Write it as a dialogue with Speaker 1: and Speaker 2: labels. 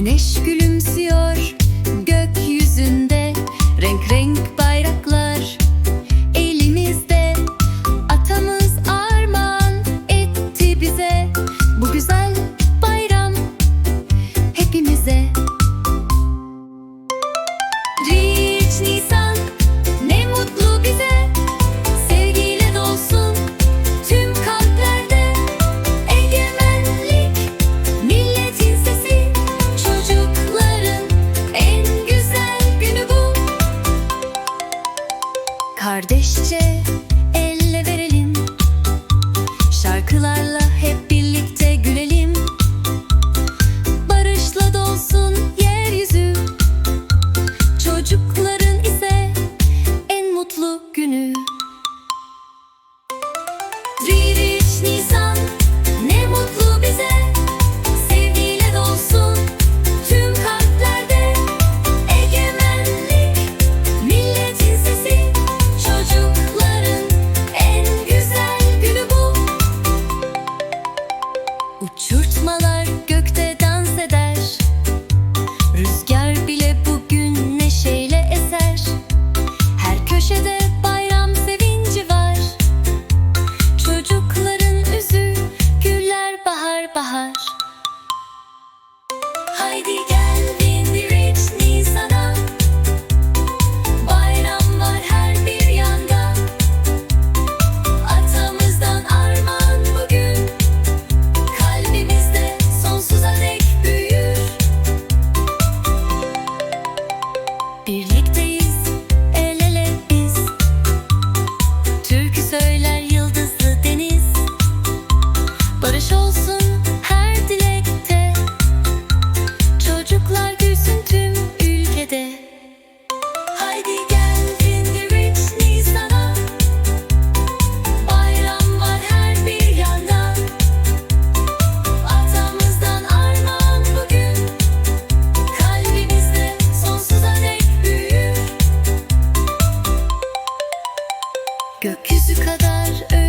Speaker 1: Güneş gülümsüyor gökyüzünde. Renk renk Kardeşçe. Bahar. Haydi gel bindirik Nisan'a. Bayram var her bir yanda. Atamızdan armağan bugün. Kalbimizde sonsuza dek büyür. Birlikteyiz el ele biz. Söyler yıldızlı deniz. Barış olsun ülkede Haydi gel bindirik Nisan'a. Bayram var her bir yanda. Atamızdan armağan bugün. Kalbimizde sonsuza dek büyür. Gökyüzü kadar